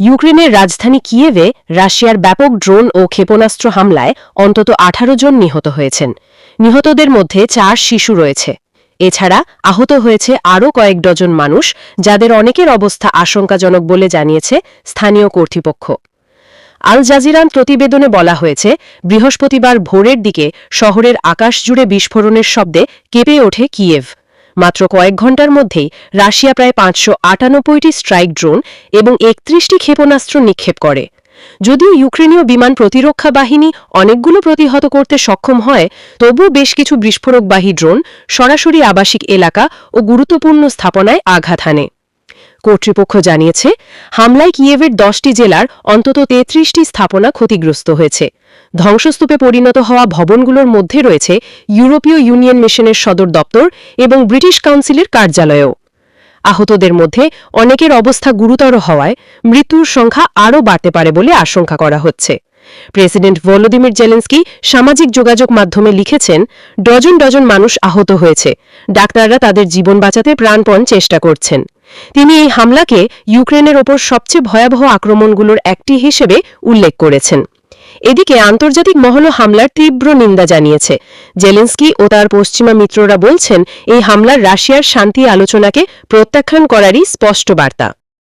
ইউক্রেনের রাজধানী কিয়েভে রাশিয়ার ব্যাপক ড্রোন ও ক্ষেপণাস্ত্র হামলায় অন্তত আঠারো জন নিহত হয়েছেন। নিহতদের মধ্যে চার শিশু রয়েছে। এছাড়া আহত হয়েছে আরও কয়েক ডজন মানুষ, যাদের অনেকের অবস্থা আশঙ্কাজনক বলে জানিয়েছে স্থানীয় কর্তৃপক্ষ। আল জাজিরান প্রতিবেদনে বলা হয়েছে, বৃহস্পতিবার ভোরের দিকে শহরের আকাশ জুড়ে বিস্ফোরণের শব্দে কেঁপে ওঠে কিয়েভ। মাত্র কয়েক ঘণ্টার মধ্যেই রাশিয়া প্রায় পাঁচশো আটানব্বইটি স্ট্রাইক ড্রোন এবং একত্রিশটি ক্ষেপণাস্ত্র নিক্ষেপ করে। যদিও ইউক্রেনীয় বিমান প্রতিরক্ষা বাহিনী অনেকগুলো প্রতিহত করতে সক্ষম হয়, তবুও বেশ কিছু বিস্ফোরকবাহী ড্রোন সরাসরি আবাসিক এলাকা ও গুরুত্বপূর্ণ স্থাপনায় আঘাত হানে। কর্তৃপক্ষ জানিয়েছে, হামলায় কিয়েভের দশটি জেলার অন্তত তেত্রিশটি স্থাপনা ক্ষতিগ্রস্ত হয়েছে। ধ্বংসস্তূপে পরিণত হওয়া ভবনগুলোর মধ্যে রয়েছে ইউরোপীয় ইউনিয়ন মিশনের সদর দপ্তর এবং ব্রিটিশ কাউন্সিলের কার্যালয়ও। আহতদের মধ্যে অনেকের অবস্থা গুরুতর হওয়ায় মৃত্যুর সংখ্যা আরও বাড়তে পারে বলে আশঙ্কা করা হচ্ছে। প্রেসিডেন্ট ভলোদিমির জেলেন্সকি সামাজিক যোগাযোগ মাধ্যমে লিখেছেন, ডজন ডজন মানুষ আহত হয়েছে। ডাক্তাররা তাদের জীবন বাঁচাতে প্রাণপণ চেষ্টা করছেন। তিনি এই হামলাকে ইউক্রেনের ওপর সবচেয়ে ভয়াবহ আক্রমণগুলোর একটি হিসেবে উল্লেখ করেছেন। এদিকে আন্তর্জাতিক মহল হামলার তীব্র নিন্দা জানিয়েছে। জেলেন্সকি ও তার পশ্চিমা মিত্ররা বলছেন, এই হামলার রাশিয়ার শান্তি আলোচনাকে প্রত্যাখ্যান করারই স্পষ্ট বার্তা।